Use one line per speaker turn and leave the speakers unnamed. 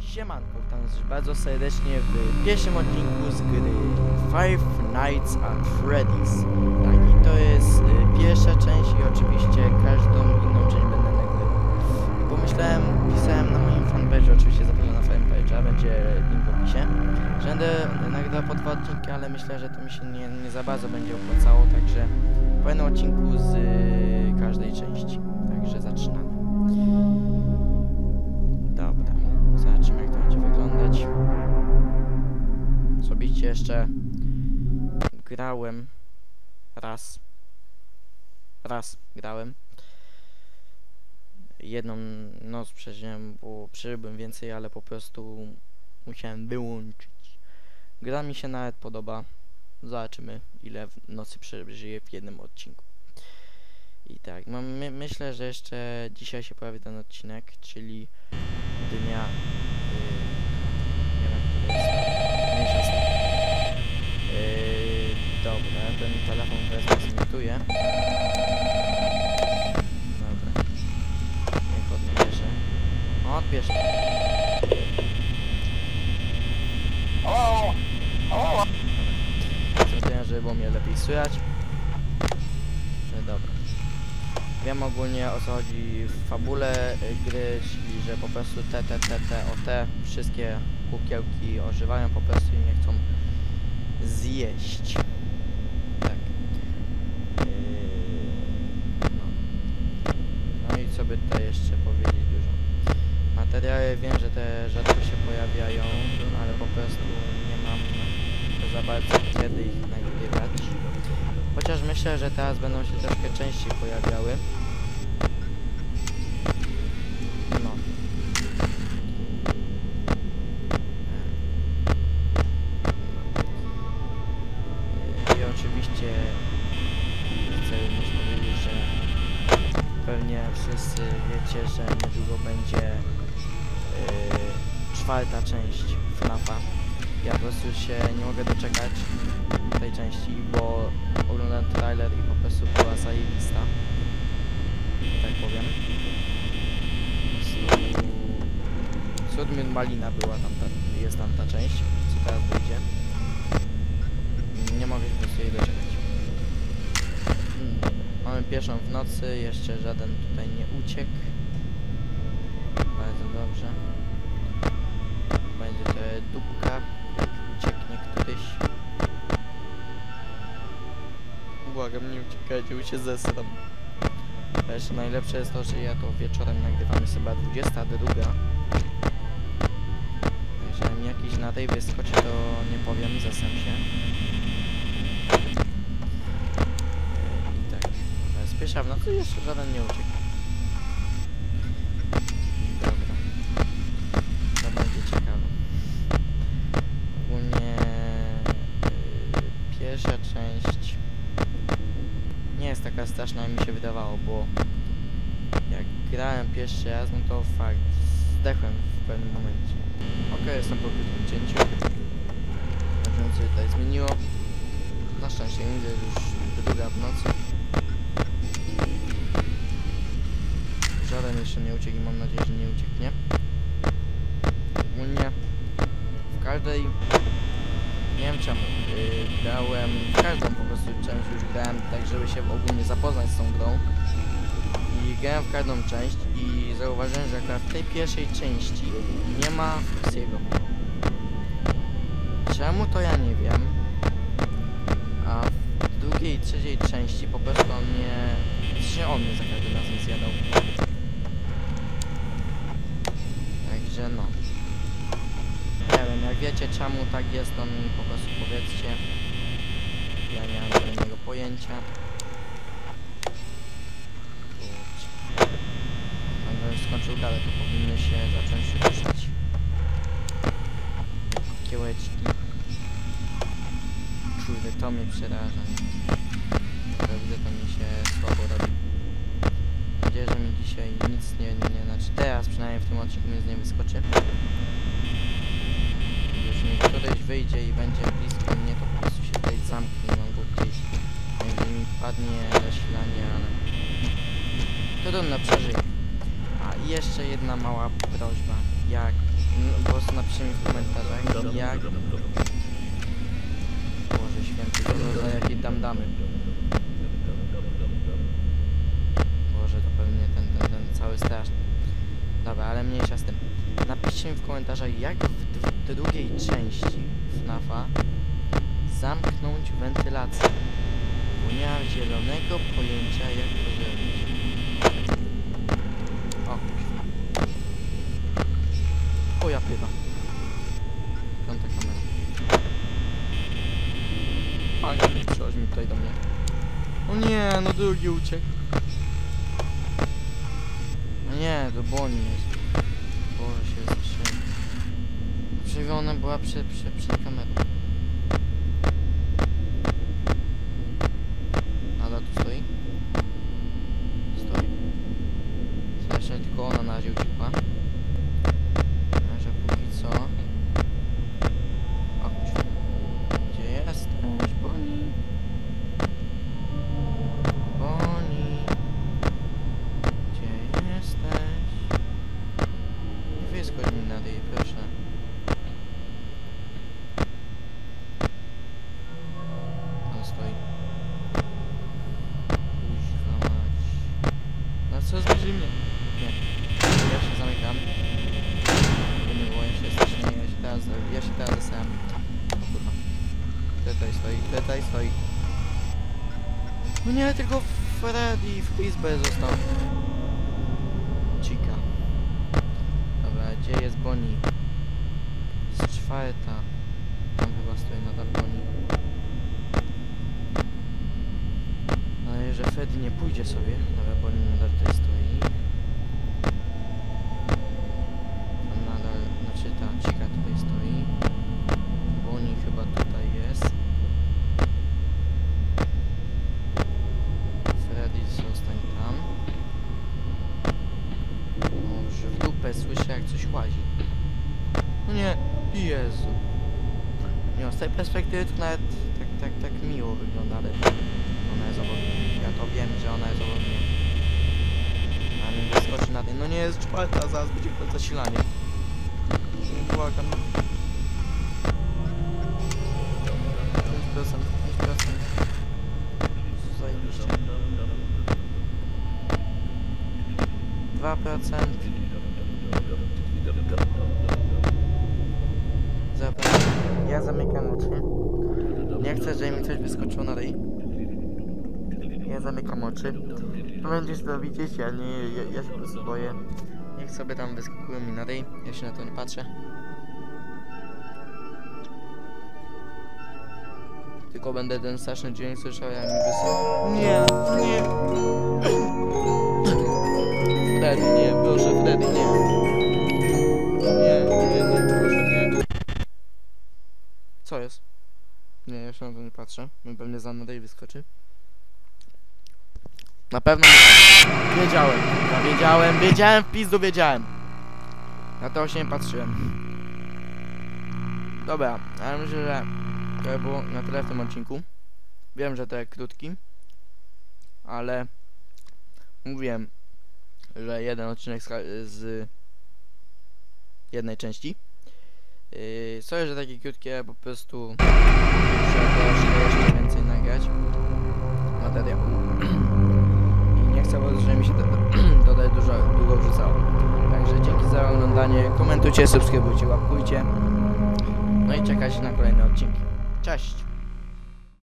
Siemanko, witam was bardzo serdecznie w pierwszym odcinku z gry Five Nights at Freddy's. Tak, i to jest będę nagrywał po dwa odcinki, ale myślę, że to mi się nie, nie za bardzo będzie opłacało, także po jednym odcinku z y, każdej części. Także zaczynamy. Dobra, zobaczymy jak to będzie wyglądać. Osobiście jeszcze grałem raz. Raz grałem. Jedną noc przeżyłem, bo przeżyłbym więcej, ale po prostu musiałem wyłączyć. Gra mi się nawet podoba. Zobaczymy ile w nocy przeżyję w jednym odcinku. I tak, mam, my, myślę, że jeszcze dzisiaj się pojawi ten odcinek, czyli dnia. Yy, nie wiem, który jest. Tym. Yy, dobra, ten telefon wezmę, zmituję. Dobra. Niech odbierze. O, odbierz. Zrobiłem, żeby było mnie lepiej słychać. No dobra. Wiem ogólnie o co chodzi w fabule y, gry, czyli że po prostu te, te, te, te, o te wszystkie kukiełki ożywają po prostu i mnie chcą zjeść. Tak. Yy, no. no i co by tutaj jeszcze powiedzieć dużo. Materiały wiem, że te rzadko się pojawiają, ale po prostu nie mam za bardzo kiedy ich nagrywać. Chociaż myślę, że teraz będą się troszkę częściej pojawiały. No. I oczywiście chcę również powiedzieć, że pewnie wszyscy wiecie, że niedługo będzie yy, czwarta część FNAFa. Ja po prostu się nie mogę doczekać tej części, bo oglądałem trailer i po prostu była zajebista. Tak powiem. Cud Malina była tam ta, jest tam ta część, co teraz wyjdzie. Nie mogę się po prostu jej doczekać. Hmm. Mamy pierwszą w nocy, jeszcze żaden tutaj nie uciekł. Bardzo dobrze. Błagam, nie uciekajcie, bo się zesram. Jeszcze najlepsze jest to, że ja to wieczorem nagrywamy sobie 22. Jeżeli mi jakiś na tej wyskoczy, to nie powiem, zesram się. I tak. To pierwsza w nocy, jeszcze żaden nie uciekł. Dobra. To będzie ciekawe. Ogólnie yy, pierwsza część nie jest taka straszna jak mi się wydawało, bo jak grałem pierwszy raz, no to fakt, zdechłem w pewnym momencie. Ok, jestem po krótkim cięciu. Znacząco się tutaj zmieniło. Na szczęście nie widzę już druga w nocy. Żaden jeszcze nie uciekł i mam nadzieję, że nie ucieknie. Ogólnie w każdej nie wiem czemu. Yy, grałem w każdą część już grałem tak, żeby się ogólnie zapoznać z tą grą. I grałem w każdą część i zauważyłem, że akurat w tej pierwszej części nie ma Foxiego. Czemu to ja nie wiem. A w drugiej trzeciej części po prostu on mnie... się on mnie za każdym razem zjadał. Także no. Nie wiem, jak wiecie czemu tak jest, to mi po prostu powiedzcie. Ja nie mam żadnego pojęcia. Już skończył galę, to powinny się zacząć ruszać. Kiełeczki. Kurde, to mnie przeraża. Widzę, to mi się słabo robi. Mam nadzieję, że mi dzisiaj nic nie, nie, znaczy teraz przynajmniej w tym odcinku nic nie wyskoczy. Już mi któryś wyjdzie i będzie trudno przeżyje. A jeszcze jedna mała prośba. Jak, no, po prostu napiszcie mi w komentarzach, jak... Boże święty, to za jakie dam damy. Boże, to pewnie ten, ten, ten cały straszny. Dobra, ale mniejsza z tym. Napiszcie mi w komentarzach, jak w, w drugiej części FNAFa zamknąć wentylację. Bo nie mam zielonego pojęcia, jak to zrobić. O, kuźwa. O, ja pywa. Piąta kamera. Panie, przychodź mi tutaj do mnie. O nie, no drugi uciekł. No nie, to Bonnie jest. Boże się zastrzelę. Przecież ona była przed, przed, przed kamerą. Nadal tu stoi? Stoi. Zresztą tylko ona na razie uciekła. Że póki co... O, kuźwa. Gdzie jesteś, Bonnie? Bonnie? Gdzie jesteś? Na tej, proszę. Tam stoi. Kuźwa mać. No co zbliży mnie? Nie. Ja się zamykam. Nie ja się strasznie, ja się teraz, ja się teraz zasałem. O kurwa. Tutaj stoi? Tutaj stoi? No nie, tylko Freddy w Frisbee został. Chica. Dobra, gdzie jest Bonnie? Jest czwarta. Tam chyba stoi nadal Bonnie. Ale że Freddy nie pójdzie sobie. Dobra, Bonnie nadal tutaj stoi. Tam nadal, znaczy ta Chica tutaj stoi. Bonnie chyba tutaj jest. Freddy zostań tam. Może w dupę słyszę jak coś łazi. No nie, Jezu. Nie, z tej perspektywy to nawet tak, tak, tak miło wygląda, ale ona jest obok. Ja to wiem, że ona jest obok mnie. A mi wyskoczy na tej. No nie jest czwarta, zaraz będzie chociaż zasilanie. Błagam. 5%, 5%. Zajebiście. 2%. Ja zamykam oczy. Nie chcę, żeby mi coś wyskoczyło na ryj. Ja zamykam oczy. No będziesz to widzieć, ja nie, ja, ja się po prostu boję. Niech sobie tam wyskakują mi na ryj, ja się na to nie patrzę. Tylko będę ten straszny dźwięk słyszał, jak mi wysyła. Nie, nie. Freddy, nie, proszę, Freddy. Nie, patrzę. Pewnie za nadej wyskoczy. Na pewno. Wiedziałem, kurwa, wiedziałem, wiedziałem, w pizdu wiedziałem. Na to się nie patrzyłem. Dobra, ale myślę, że to było na tyle w tym odcinku. Wiem, że to jest krótki, ale mówiłem, że jeden odcinek z, z jednej części. Yy, sorry, że takie krótkie, po prostu troszkę jeszcze więcej nagrać materiału. I nie chcę, bo że mi się to dodać dużo, długo wrzucało. Także dzięki za oglądanie, komentujcie, subskrybujcie, łapkujcie. No i czekajcie na kolejne odcinki. Cześć!